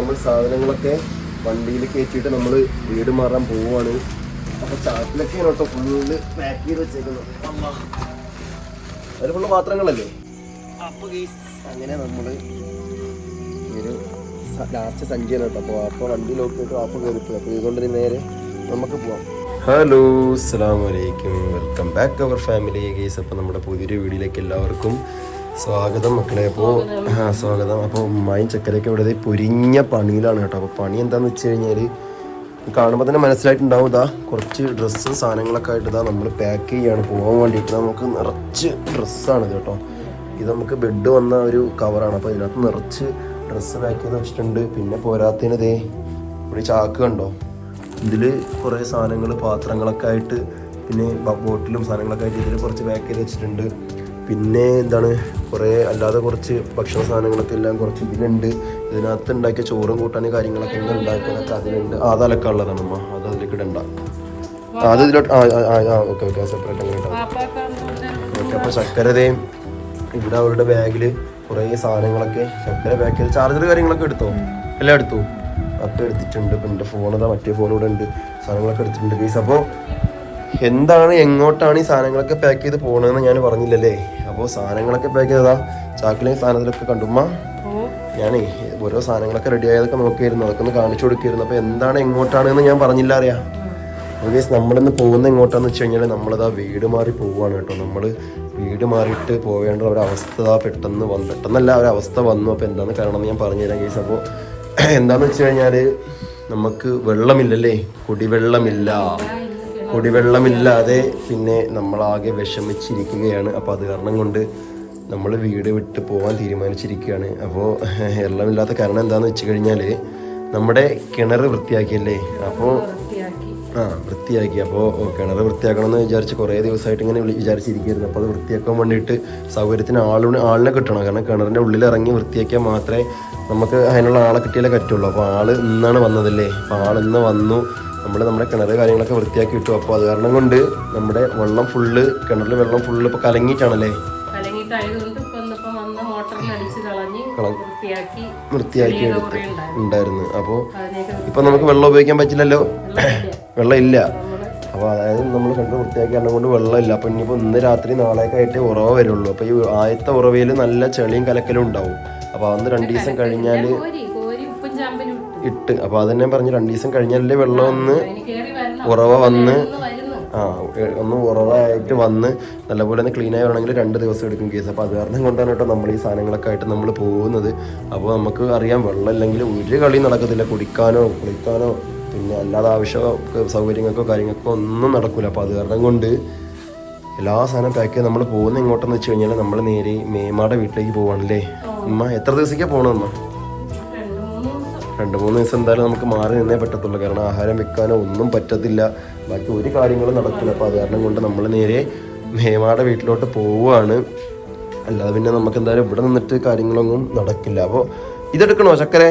നമ്മൾ സാധനങ്ങളൊക്കെ വണ്ടിയിൽ കയറ്റിയിട്ട് നമ്മൾ വീട് മാറാൻ പോവുകയാണ്. അപ്പൊ ചാക്കിലൊക്കെയാണ് കേട്ടോ ഫുള്ള് പാക്ക് ചെയ്ത് വെച്ചേക്കുന്നത്. അതിൽ ഫുള്ള് പാത്രങ്ങളല്ലേ? അപ്പോൾ guys, അങ്ങനെ നമ്മൾ ഒരു ലാസ്റ്റ് സഞ്ചിയാണ് കേട്ടോ. അപ്പോൾ അപ്പോൾ വണ്ടി നോക്കിയിട്ട് ആപ്പ് കയറിപ്പോയി അപ്പോൾ ഇതുകൊണ്ട് നേരെ നമുക്ക് പോവാം. ഹലോ അസ്സാം വലൈക്കും welcome back our family guys അപ്പോൾ നമ്മുടെ പുതിയൊരു വീഡിയോയിലേക്ക് എല്ലാവർക്കും സ്വാഗതം മക്കളെ. അപ്പോൾ സ്വാഗതം. അപ്പോൾ ഉമ്മായും ചക്കരയൊക്കെ ഇവിടെ പൊരിഞ്ഞ പണിയിലാണ് കേട്ടോ. അപ്പോൾ പണി എന്താണെന്ന് വെച്ച് കഴിഞ്ഞാൽ കാണുമ്പോൾ തന്നെ മനസ്സിലായിട്ടുണ്ടാവും ഇതാ കുറച്ച് ഡ്രസ്സ് സാധനങ്ങളൊക്കെ ആയിട്ട് ഇതാ നമ്മൾ പാക്ക് ചെയ്യാണ്. പോകാൻ വേണ്ടിയിട്ട് നമുക്ക് നിറച്ച് ഡ്രസ്സാണ് കേട്ടോ. ഇത് നമുക്ക് ബെഡ് വന്ന ഒരു കവറാണ് അപ്പോൾ ഇതിനകത്ത് നിറച്ച് ഡ്രസ്സ് പാക്ക് ചെയ്ത് വെച്ചിട്ടുണ്ട്. പിന്നെ പോരാത്തതിന് ഇവിടെ ചാക്ക് കണ്ടോ? ഇതിൽ കുറേ സാധനങ്ങൾ പാത്രങ്ങളൊക്കെ ആയിട്ട് പിന്നെ ബോട്ടിലും സാധനങ്ങളൊക്കെ ആയിട്ട് ഇതിൽ കുറച്ച് പാക്ക് ചെയ്ത് വെച്ചിട്ടുണ്ട്. പിന്നെ എന്താണ് കുറേ അല്ലാതെ കുറച്ച് ഭക്ഷണ സാധനങ്ങളൊക്കെ എല്ലാം കുറച്ച് ഇതിലുണ്ട്. ഇതിനകത്ത് ഉണ്ടാക്കിയ ചോറും കൂട്ടാനും കാര്യങ്ങളൊക്കെ ഇങ്ങനെ ഉണ്ടാക്കിയതൊക്കെ അതിലുണ്ട്. ആ, അത് അലക്ക ഉള്ളതാണ് അമ്മ അത് അതിലേക്ക് ഇടണ്ട. അത് ഇതിലോട്ട് ആ ആ, ഓക്കെ ഓക്കെ സെപ്പറേറ്റ് അങ്ങനെ ഓക്കെ അപ്പോൾ ശർക്കരതയും ഇവിടെ അവരുടെ ബാഗിൽ കുറേ സാധനങ്ങളൊക്കെ ശർക്കര ബാഗിൽ ചാർജർ കാര്യങ്ങളൊക്കെ എടുത്തോ? എല്ലാം എടുത്തു? ഒക്കെ എടുത്തിട്ടുണ്ട്. ഇപ്പം എന്റെ ഫോൺ അതാ മറ്റേ ഫോൺ ഇവിടെ ഉണ്ട്. സാധനങ്ങളൊക്കെ എടുത്തിട്ടുണ്ട് ഗൈസ് അപ്പോൾ എന്താണ് എങ്ങോട്ടാണ് ഈ സാധനങ്ങളൊക്കെ പാക്ക് ചെയ്ത് പോകണമെന്ന് ഞാൻ പറഞ്ഞില്ലല്ലേ? അപ്പോൾ സാധനങ്ങളൊക്കെ പാക്ക് ചെയ്തതാ ചാക്കിലെ സാധനത്തിലൊക്കെ കണ്ടുമ്മ ഞാനേ ഓരോ സാധനങ്ങളൊക്കെ റെഡി ആയതൊക്കെ നോക്കിയായിരുന്നു അതൊക്കെ ഒന്ന് കാണിച്ചു കൊടുക്കായിരുന്നു. അപ്പോൾ എന്താണ് എങ്ങോട്ടാണെന്ന് ഞാൻ പറഞ്ഞില്ല അറിയാം? ഓവിയസ് നമ്മളിന്ന് പോകുന്ന എങ്ങോട്ടാന്ന് വെച്ച് കഴിഞ്ഞാൽ നമ്മളിതാ വീട് മാറി പോവുകയാണ് കേട്ടോ. നമ്മൾ വീട് മാറിയിട്ട് പോവേണ്ട ഒരവസ്ഥ പെട്ടെന്ന് വന്നു പെട്ടെന്നല്ല ഒരവസ്ഥ വന്നു. അപ്പോൾ എന്താണ് കാരണം എന്ന് ഞാൻ പറഞ്ഞുതരാം കേസ് അപ്പോൾ എന്താണെന്ന് വെച്ച് കഴിഞ്ഞാൽ നമുക്ക് വെള്ളമില്ലല്ലേ? കുടിവെള്ളമില്ല. കുടിവെള്ളമില്ലാതെ പിന്നെ നമ്മളാകെ വിഷമിച്ചിരിക്കുകയാണ്. അപ്പോൾ അത് കാരണം കൊണ്ട് നമ്മൾ വീട് വിട്ട് പോകാൻ തീരുമാനിച്ചിരിക്കുകയാണ്. അപ്പോൾ വെള്ളമില്ലാത്ത കാരണം എന്താണെന്ന് വെച്ച് കഴിഞ്ഞാൽ നമ്മുടെ കിണർ വൃത്തിയാക്കിയല്ലേ? അപ്പോൾ ആ വൃത്തിയാക്കി. അപ്പോൾ കിണർ വൃത്തിയാക്കണം എന്ന് വിചാരിച്ച് കുറേ ദിവസമായിട്ട് ഇങ്ങനെ വിചാരിച്ചിരിക്കുകയായിരുന്നു. അപ്പോൾ അത് വൃത്തിയാക്കാൻ വേണ്ടിയിട്ട് സൗകര്യത്തിന് ആളിന് ആളിനെ കിട്ടണം. കാരണം കിണറിന്റെ ഉള്ളിൽ ഇറങ്ങി വൃത്തിയാക്കിയാൽ മാത്രമേ നമുക്ക് അതിനുള്ള ആളെ കിട്ടിയാലേ പറ്റുള്ളൂ. അപ്പോൾ ആൾ ഇന്നാണ് വന്നതല്ലേ? അപ്പോൾ ആൾ ഇന്ന് വന്നു. നമ്മൾ നമ്മുടെ കിണർ കാര്യങ്ങളൊക്കെ വൃത്തിയാക്കി ഇട്ടു. അപ്പോൾ അത് കാരണം കൊണ്ട് നമ്മുടെ വെള്ളം ഫുള്ള് കിണറിൽ വെള്ളം ഫുള്ള് ഇപ്പോൾ കലങ്ങിയിട്ടാണല്ലേ? വൃത്തിയാക്കി ഉണ്ടായിരുന്നു. അപ്പോൾ ഇപ്പം നമുക്ക് വെള്ളം ഉപയോഗിക്കാൻ പറ്റില്ലല്ലോ? വെള്ളം ഇല്ല അപ്പൊ അപ്പോൾ അതായത് നമ്മൾ കണ്ട് വൃത്തിയാക്കി കാരണം കൊണ്ട് വെള്ളമില്ല. അപ്പോൾ ഇനിയിപ്പോൾ ഇന്ന് രാത്രി നാളെയൊക്കെ ആയിട്ട് ഉറവ വരുള്ളൂ. അപ്പോൾ ഈ ആദ്യത്തെ ഉറവയിൽ നല്ല ചെളിയും കലക്കലും ഉണ്ടാവും. അപ്പോൾ അന്ന് രണ്ട് ദിവസം കഴിഞ്ഞാൽ ഇട്ട്. അപ്പൊ അത് തന്നെ പറഞ്ഞ് രണ്ട് ദിവസം കഴിഞ്ഞല്ലേ വെള്ളം ഒന്ന് ഉറവ വന്ന്. ആ ഒന്ന് ഉറവായിട്ട് വന്ന് നല്ലപോലെ ഒന്ന് ക്ലീൻ ആയി രണ്ട് ദിവസം എടുക്കും കേസ് അപ്പോൾ അത് കാരണം കൊണ്ടാണ് കേട്ടോ നമ്മൾ ഈ സാധനങ്ങളൊക്കെ ആയിട്ട് നമ്മൾ പോകുന്നത്. അപ്പോൾ നമുക്ക് അറിയാം വെള്ളം ഇല്ലെങ്കിൽ ഒരു കളി നടക്കത്തില്ല. കുടിക്കാനോ കുളിക്കാനോ പിന്നെ അല്ലാതെ ആവശ്യ സൗകര്യങ്ങൾക്കോ കാര്യങ്ങൾക്കോ ഒന്നും നടക്കില്ല അപ്പോൾ അത് കാരണം കൊണ്ട് എല്ലാ സാധനം പാക്ക് ചെയ്ത് നമ്മൾ പോകുന്ന എങ്ങോട്ടെന്ന് വെച്ച് കഴിഞ്ഞാൽ നമ്മൾ നേരെ മേമാടെ വീട്ടിലേക്ക് പോവാണല്ലേ? ഉമ്മ എത്ര ദിവസത്തേക്കാണ് ദിവസം രണ്ട് മൂന്ന് ദിവസം എന്തായാലും നമുക്ക് മാറി നിന്നേ പറ്റത്തുള്ളൂ. കാരണം ആഹാരം വെക്കാനോ ഒന്നും പറ്റത്തില്ല. ബാക്കി ഒരു കാര്യങ്ങളും നടക്കില്ല. അപ്പോൾ അത് കാരണം കൊണ്ട് നമ്മൾ നേരെ മേമാടെ വീട്ടിലോട്ട് പോവുകയാണ്. അല്ലാതെ പിന്നെ നമുക്ക് എന്തായാലും ഇവിടെ നിന്നിട്ട് കാര്യങ്ങളൊന്നും നടക്കില്ല. അപ്പോൾ ഇതെടുക്കണോ ചക്കരെ?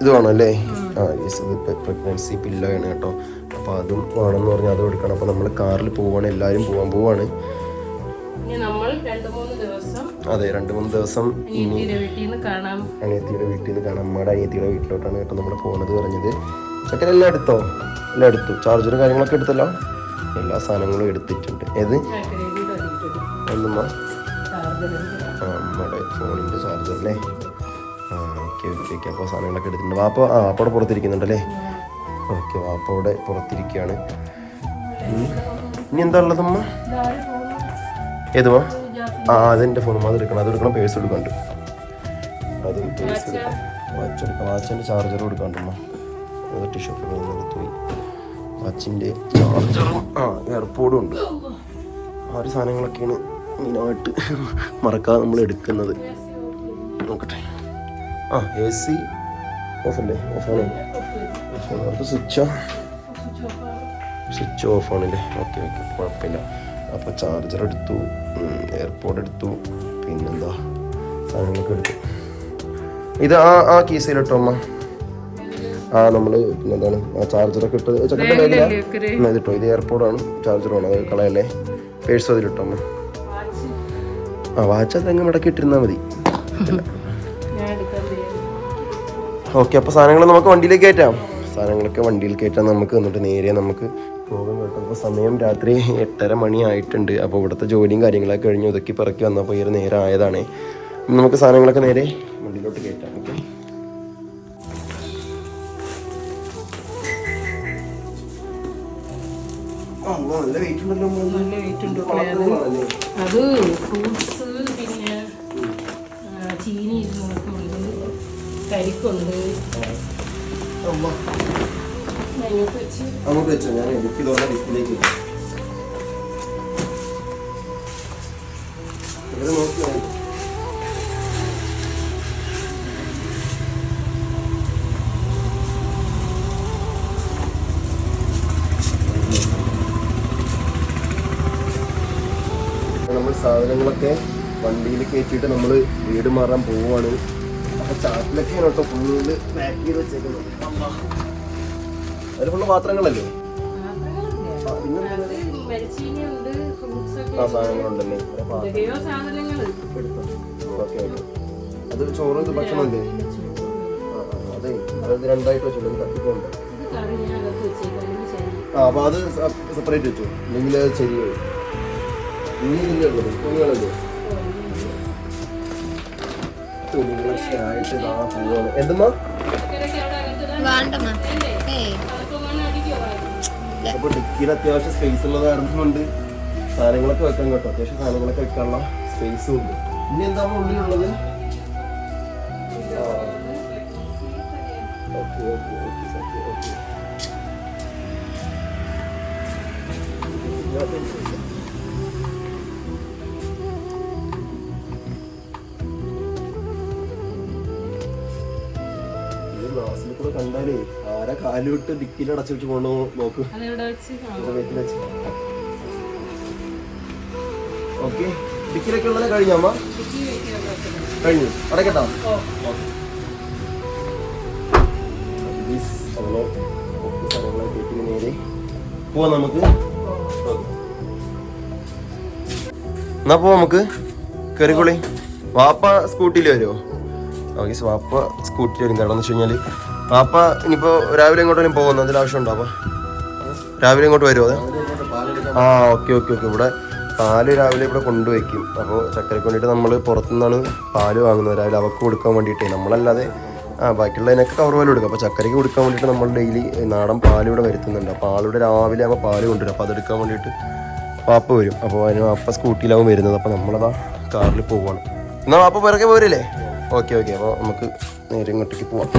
ഇത് വേണം അല്ലേ? ആ യെസ് ഇത് പ്രഗ്നൻസി പില്ലാണ് കേട്ടോ. അപ്പോൾ അതും വേണമെന്ന് പറഞ്ഞാൽ അതും എടുക്കണം. അപ്പോൾ നമ്മൾ കാറിൽ പോവുകയാണ് എല്ലാവരും പോകാൻ പോവാണ്. അതെ രണ്ട് മൂന്ന് ദിവസം അനിയത്തിയുടെ വീട്ടിൽ നിന്ന് കാണാം. അമ്മയുടെ അനിയത്തിയുടെ വീട്ടിലോട്ടാണ് കേട്ടോ നമ്മൾ പോകുന്നത് പറഞ്ഞത്. ചക്കര എല്ലാം എടുത്തോ? എല്ലാം എടുത്തു. ചാർജറും കാര്യങ്ങളൊക്കെ എടുത്തല്ലോ? എല്ലാ സാധനങ്ങളും എടുത്തിട്ടുണ്ട്. ഏത്? ആ അമ്മയുടെ ഫോണിന്റെ ചാർജർ അല്ലേ? ആ ഓക്കെ ഓക്കെ ഓക്കെ. അപ്പോൾ സാധനങ്ങളൊക്കെ എടുത്തിട്ടുണ്ട്. വാപ്പ ആ വാപ്പയുടെ പുറത്തിരിക്കുന്നുണ്ടല്ലേ? ഓക്കെ വാപ്പയുടെ പുറത്തിരിക്കുകയാണ്. ഇനി എന്താ ഉള്ളതമ്മ? ഏതുമാ ആ അതെന്റെ ഫോൺ അത് എടുക്കണം. അത് എടുക്കണം പേഴ്സ് എടുക്കണ്ട്. അതും പേഴ്സ് എടുക്കണം വാച്ച് എടുക്കണം വാച്ചിന്റെ ചാർജർ എടുക്കാണ്ടമ്മ അത് ടിഷ്യൂ പേപ്പർ പോയി. വാച്ചിന്റെ ചാർജറും ആ എയർപോഡും ഉണ്ട്. ആ ഒരു സാധനങ്ങളൊക്കെയാണ് മെയിനായിട്ട് മറക്കാതെ നമ്മൾ എടുക്കുന്നത്. നോക്കട്ടെ. ആ എ സി ഓഫല്ലേ ഓഫാണോ ഓഫാണ് അത് സ്വിച്ചോ സ്വിച്ച് ഓഫാണല്ലേ ഓക്കെ ഓക്കെ കുഴപ്പമില്ല. അപ്പോൾ ചാർജർ എടുത്തു എയർപോർട്ട് എടുത്തു പിന്നെന്താ സാധനങ്ങളൊക്കെ എടുത്തു. ഇത് ആ ആ കീസയിലിട്ടോ അമ്മ? ആ നമ്മൾ പിന്നെന്താണ് ആ ചാർജറൊക്കെ ഇട്ട് ചക്കന്റെ ബാഗിലാണ് ഇതിട്ടോ ഇത് എയർപോർട്ടാണ് ചാർജറാണ് അത് കളയല്ലേ? പേഴ്സ് അതിലിട്ടോ അമ്മ. ആ വാച്ച് അതെങ്ങനെ മടക്കി ഇട്ടിരുന്നാൽ മതി. ഓക്കെ അപ്പോൾ സാധനങ്ങൾ നമുക്ക് വണ്ടിയിലേക്ക് കയറ്റാം. സാധനങ്ങളൊക്കെ വണ്ടിയിൽ കയറ്റാൻ നമുക്ക് എന്നിട്ട് നേരെ നമുക്ക് പോകാൻ കേട്ടോ. ഇപ്പോൾ സമയം രാത്രി എട്ടര മണി ആയിട്ടുണ്ട്. അപ്പോൾ ഇവിടുത്തെ ജോലിയും കാര്യങ്ങളൊക്കെ കഴിഞ്ഞ് ഒതുക്കി പറക്കി വന്നപ്പോൾ ഈ ഒരു നേരം ആയതാണ്. നമുക്ക് സാധനങ്ങളൊക്കെ നേരെ വണ്ടിയിലോട്ട് കയറ്റാം. ഓക്കെ. നല്ല വെയിറ്റ് ഉണ്ടല്ലോ നല്ല വെയിറ്റ് ഉണ്ട്. അത് ഫ്രൂട്ട്സ് പിന്നെ ചീനി ഇരുന്നോട്ടുണ്ട് കരിക്കുണ്ട്. അങ്ങോട്ട് വെച്ചോ ഞാൻ ബുക്ക് ചെയ്തോളാം ലിസ്റ്റിലേക്ക് ഇവിടെ നോക്കി. നമ്മൾ സാധനങ്ങളൊക്കെ വണ്ടിയിൽ കയറ്റിയിട്ട് നമ്മൾ വീട് മാറാൻ പോവുകയാണ് അപ്പൊ ചാക്കിലൊക്കെയാണ് കേട്ടോ ഫുള്ള് പാക്ക് ചെയ്ത് വെച്ചേക്കുന്നത്. അതിൽ ഫുള്ള് പാത്രങ്ങളല്ലേ ആ, പിന്നെ അത് മരിച്ചീനിയുണ്ട് ഫ്രൂട്ട്സ് ഒക്കെ സാധനങ്ങളുണ്ടല്ലേ. Okay okay. അത് ചോറ് ഇത് ഭക്ഷണമല്ലേ? ആ ആ, അതെ. അത് രണ്ടായിട്ട് വെച്ചോളൂ തട്ടിപ്പോണ്ട് ആ അപ്പൊ അത് സെപ്പറേറ്റ് വെച്ചു? അല്ലെങ്കിൽ അത് ശരിയായി ഇനി ഇതില്ലേ ഉള്ളത്. തുണികളല്ലേ? തുണികളൊക്കെ ആയിട്ട് ഇതാ പോവാണ്. അപ്പൊ ഡിക്കിയിൽ അത്യാവശ്യം സ്പേസ് ഉള്ളത് കാരണം സാധനങ്ങളൊക്കെ വെക്കാൻ കേട്ടോ. അത്യാവശ്യം സാധനങ്ങളൊക്കെ വെക്കാനുള്ള സ്പേസും ഉണ്ട്. ഇനി എന്താണ് ഉള്ളിലുള്ളത്? ഓക്കെ ഓക്കെ കൂടെ കണ്ടാലേ ആരാ കാലുവിട്ട് ദിക്കിൽ അടച്ചു വെച്ച് പോണോ നോക്ക്. ഓക്കെ. ഡിക്കിലൊക്കെ ഉള്ളത് കഴിഞ്ഞ അമ്മ? കഴിഞ്ഞു. അടക്കട്ടോ നേരെ പോവാം നമുക്ക്. എന്നാ പോവാം നമുക്ക്? കയറിക്കോളി വാപ്പ സ്കൂട്ടിയിൽ വരുമോ ഓക്കെ വാപ്പ സ്കൂട്ടിയിൽ വരും കാരണം എന്ന് വെച്ച് കഴിഞ്ഞാൽ വാപ്പ ഇനിയിപ്പോൾ രാവിലെ എങ്ങോട്ടെങ്കിലും പോകുന്നു അതിൽ ആവശ്യമുണ്ടോ അപ്പൊ? രാവിലെ ഇങ്ങോട്ട് വരുമോ അതെ? ആ ഓക്കെ ഓക്കെ ഓക്കെ. ഇവിടെ പാൽ രാവിലെ ഇവിടെ കൊണ്ടുവയ്ക്കും. അപ്പോൾ ചക്കരക്ക് വേണ്ടിയിട്ട് നമ്മൾ പുറത്തുനിന്നാണ് പാൽ വാങ്ങുന്നത് രാവിലെ അവർക്ക് കൊടുക്കാൻ വേണ്ടിയിട്ടേ. നമ്മളല്ലാതെ ആ ബാക്കിയുള്ളതിനൊക്കെ കവർ പാൽ കൊടുക്കും. അപ്പോൾ ചക്കരയ്ക്ക് കൊടുക്കാൻ വേണ്ടിയിട്ട് നമ്മൾ ഡെയിലി നാടൻ പാൽ ഇവിടെ വരുത്തുന്നുണ്ട്. അപ്പോൾ ആളിവിടെ രാവിലെ ആകുമ്പോൾ പാൽ കൊണ്ടുവരും. അപ്പോൾ അതെടുക്കാൻ വേണ്ടിയിട്ട് പാപ്പ വരും. അപ്പോൾ അതിന് പാപ്പ സ്കൂട്ടിയിലാവും വരുന്നത്. അപ്പോൾ നമ്മളതാ കാറിൽ പോവാണ്. എന്നാൽ പാപ്പ പിറകെ പോരില്ലേ? Okay okay. അപ്പോൾ നമുക്ക് നേരെ ഇങ്ങോട്ടേക്ക് പോവാം.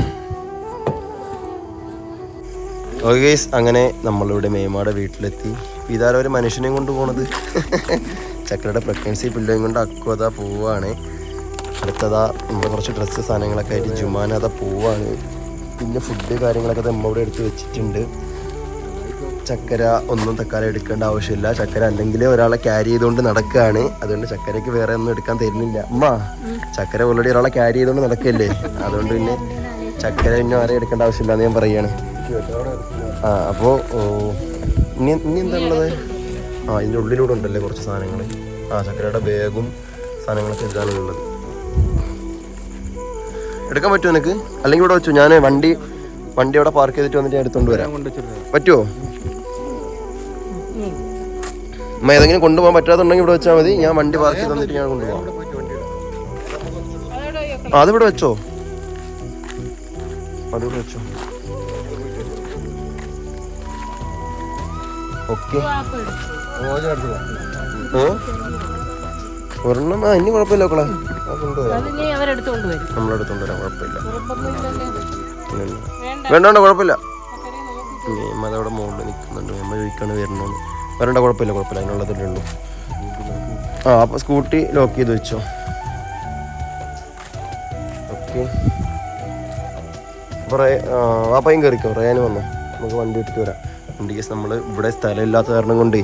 ഓക്കെ അങ്ങനെ നമ്മളിവിടെ മേമാടെ വീട്ടിലെത്തി. ഇതാരോ ഒരു മനുഷ്യനെയും കൊണ്ട് പോണത്? ചക്കരയുടെ പ്രഗ്നൻസി പിള്ളേയും കൊണ്ട് അക്കുവത പോവാണ്. അടുത്തതാ നമ്മുടെ കുറച്ച് ഡ്രസ്സ് സാധനങ്ങളൊക്കെ ആയിട്ട് ജുമാനത പോവാണ്. പിന്നെ ഫുഡ് കാര്യങ്ങളൊക്കെ നമ്മ ഇവിടെ എടുത്ത് വെച്ചിട്ടുണ്ട്. ചക്കര ഒന്നും തക്കാലം എടുക്കേണ്ട ആവശ്യമില്ല. ചക്കര അല്ലെങ്കിൽ ഒരാളെ ക്യാരി ചെയ്തുകൊണ്ട് നടക്കുകയാണ് അതുകൊണ്ട് ചക്കരയ്ക്ക് വേറെ ഒന്നും എടുക്കാൻ തരുന്നില്ല. അമ്മ ചക്കര ഓൾറെഡി ഒരാളെ ക്യാരി ചെയ്തുകൊണ്ട് നടക്കല്ലേ? അതുകൊണ്ട് പിന്നെ ചക്കര പിന്നെ ആരെയും എടുക്കേണ്ട ആവശ്യമില്ല എന്ന് ഞാൻ പറയാണ്. ആ അപ്പോൾ ഇനി ഇനി എന്താ ഉള്ളത്? ആ ഇതിന്റെ ഉള്ളിലൂടെ ഉണ്ടല്ലേ കുറച്ച് സാധനങ്ങൾ ആ ചക്കരയുടെ ബാഗും സാധനങ്ങളൊക്കെ എടുക്കാനുള്ളത് എടുക്കാൻ പറ്റുമോ നിനക്ക്? അല്ലെങ്കിൽ ഇവിടെ വെച്ചു ഞാൻ വണ്ടി വണ്ടി അവിടെ പാർക്ക് ചെയ്തിട്ട് വന്നിട്ട് ഞാൻ എടുത്തോണ്ട് വരാം. പറ്റുമോ അമ്മ ഏതെങ്കിലും കൊണ്ടുപോകാൻ പറ്റാത്തുണ്ടെങ്കിൽ ഇവിടെ വെച്ചാൽ മതി. ഞാൻ വണ്ടി പാർക്ക് ചെയ്ത് തന്നിട്ട് ഞാൻ കൊണ്ടുപോകാം. അതിവിടെ വെച്ചോ. അതിവിടെ വെച്ചോ. ഓക്കെ. ഒരെണ്ണം ആ ഇനി കുഴപ്പമില്ല ഓക്കളെ നമ്മളെടുത്തോണ്ട് വരാം കുഴപ്പമില്ല. വേണ്ട. വേണ്ട കുഴപ്പമില്ല. മേമ അതവിടെ മുകളിൽ നിൽക്കുന്നുണ്ട്. മേമ ചോദിക്കാണ് വരണമെന്ന്. വരണ്ട കുഴപ്പമില്ല കുഴപ്പമില്ല. അതിനുള്ളതല്ലേ ഉള്ളൂ. ആ അപ്പോൾ സ്കൂട്ടി ലോക്ക് ചെയ്ത് വെച്ചോ. ഓക്കെ. അപ്പോൾ റേ വാപ്പയും കയറിക്കോ റേന് വന്നോ. നമുക്ക് വണ്ടി ഇട്ടിട്ട് വരാം. വണ്ടി കേസ് നമ്മൾ ഇവിടെ സ്ഥലമില്ലാത്ത കാരണം കൊണ്ടേ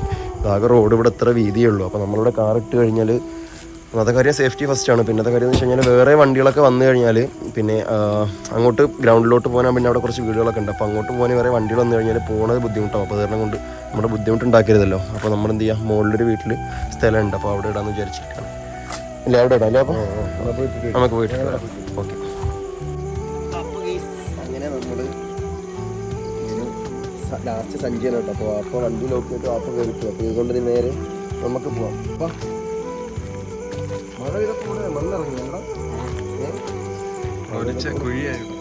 ആകെ റോഡ് ഇവിടെ എത്ര വീതിയേ ഉള്ളൂ അപ്പോൾ നമ്മളിവിടെ കാർ ഇട്ട് കഴിഞ്ഞാൽ അന്നത്തെ കാര്യം സേഫ്റ്റി ഫസ്റ്റ് ആണ്. പിന്നത്തെ കാര്യം എന്ന് വെച്ച് കഴിഞ്ഞാൽ വേറെ വണ്ടികളൊക്കെ വന്നു കഴിഞ്ഞാൽ പിന്നെ അങ്ങോട്ട് ഗ്രൗണ്ടിലോട്ട് പോകാൻ പിന്നെ അവിടെ കുറച്ച് വീടുകളൊക്കെ ഉണ്ട്. അപ്പോൾ അങ്ങോട്ട് പോകാൻ വേറെ വണ്ടികൾ വന്നു കഴിഞ്ഞാൽ പോകുന്നത് ബുദ്ധിമുട്ടാവും. അപ്പോൾ അതുകൊണ്ട് കാരണം കൊണ്ട് നമ്മുടെ ബുദ്ധിമുട്ടുണ്ടാക്കരുതല്ലോ. അപ്പോൾ നമ്മൾ എന്ത് ചെയ്യുക മുകളിലൊരു വീട്ടിൽ സ്ഥലമുണ്ട്. അപ്പോൾ അവിടെ ഇടാമെന്ന് വിചാരിച്ചിരിക്കുകയാണ് ഇല്ല അവിടെ ഇടാം. അല്ലേ അപ്പോൾ നമുക്ക് പോയിട്ട് ഓക്കെ. ലാസ്റ്റ് സഞ്ചിയാണ് കേട്ടോ. അപ്പോൾ അപ്പോൾ വണ്ടി നോക്കിയിട്ട് വാപ്പ കയറിട്ടു അപ്പോൾ ഇതുകൊണ്ട് ഇനി നേരെ നമുക്ക് പോവാം. അപ്പം മഴ ഇതൊക്കെ ഇവിടെ മണ്ണിറങ്ങി ഒടിച്ച കുഴിയായിരുന്നു.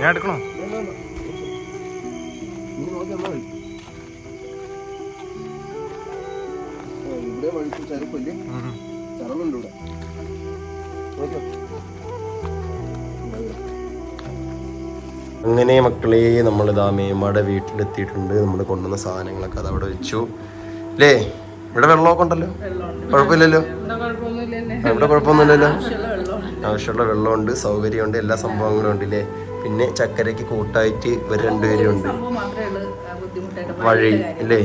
ഞാൻ എടുക്കണോ? ഇവിടെ വഴിക്ക് നോക്കിയോ അങ്ങനെ മക്കളെ നമ്മളിതാ മേമ്മയുടെ വീട്ടിലെത്തിയിട്ടുണ്ട്. നമ്മൾ കൊണ്ടുവന്ന സാധനങ്ങളൊക്കെ അത് അവിടെ വെച്ചു. അല്ലേ ഇവിടെ വെള്ളമൊക്കെ ഉണ്ടല്ലോ? കുഴപ്പമില്ലല്ലോ? ഇവിടെ കുഴപ്പമൊന്നുമില്ലല്ലോ? ആവശ്യമുള്ള വെള്ളം ആവശ്യമുള്ള വെള്ളമുണ്ട് സൗകര്യമുണ്ട് എല്ലാ സംഭവങ്ങളും ഉണ്ട് ഇല്ലേ പിന്നെ ചക്കരയ്ക്ക് കൂട്ടായിട്ട് ഇവർ രണ്ടുപേരും ഉണ്ട്. സംഭവം മാത്രമേ ഉള്ളൂ ആ, ബുദ്ധിമുട്ടായിട്ട് വഴി അല്ലേ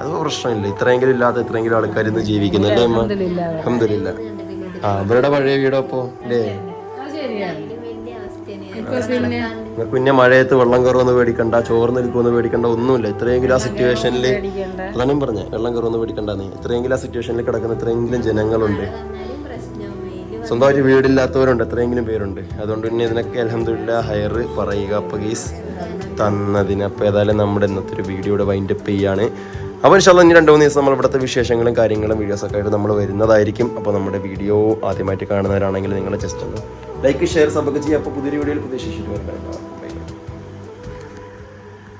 അത് പ്രശ്നമില്ല. ഇത്രയെങ്കിലും ഇല്ലാത്ത ഇത്രയെങ്കിലും ആൾക്കാർ ഇന്ന് ജീവിക്കുന്നു അല്ലേ അമ്മ? അഹമ്മദില്ല ആ അവരുടെ പഴയ വീടോ അപ്പോ അല്ലേ കുഞ്ഞ മഴയത്ത് വെള്ളം കയറുമെന്ന് പേടിക്കണ്ട ചോറ് നിൽക്കുമെന്ന് പേടിക്കണ്ട ഒന്നുമില്ല. ഇത്രയെങ്കിലും ആ സിറ്റുവേഷനിൽ അതാണ് പറഞ്ഞ. വെള്ളം കയറുമെന്ന് പേടിക്കണ്ട നീ. ഇത്രയെങ്കിലും ആ സിറ്റുവേഷനിൽ കിടക്കുന്ന ഇത്രയെങ്കിലും ജനങ്ങളുണ്ട്. സ്വന്തമായിട്ട് വീടില്ലാത്തവരുണ്ട് എത്രയെങ്കിലും പേരുണ്ട്. അതുകൊണ്ട് പിന്നെ ഇതിനൊക്കെ അലഹമില്ല ഹയർ പറയുക. പകീസ് തന്നതിന് അപ്പോൾ ഏതായാലും നമ്മുടെ ഇന്നത്തെ ഒരു വീഡിയോയുടെ വൈൻഡപ്പ് ചെയ്യാണ്. അപ്പോൾ ഇൻഷാല്ല ഇനി രണ്ട് മൂന്ന് ദിവസം നമ്മൾ ഇവിടുത്തെ വിശേഷങ്ങളും കാര്യങ്ങളും വീഡിയോസൊക്കെ ആയിട്ട് നമ്മൾ വരുന്നതായിരിക്കും. അപ്പോൾ നമ്മുടെ വീഡിയോ ആദ്യമായിട്ട് കാണുന്നവരാണെങ്കിൽ നിങ്ങൾ ജസ്റ്റ് ഒന്ന് ലൈക്ക് ഷെയർ സംബന്ധിച്ച് ചെയ്യുക. അപ്പോൾ പുതിയൊരു വീഡിയോയിൽ പുതിയ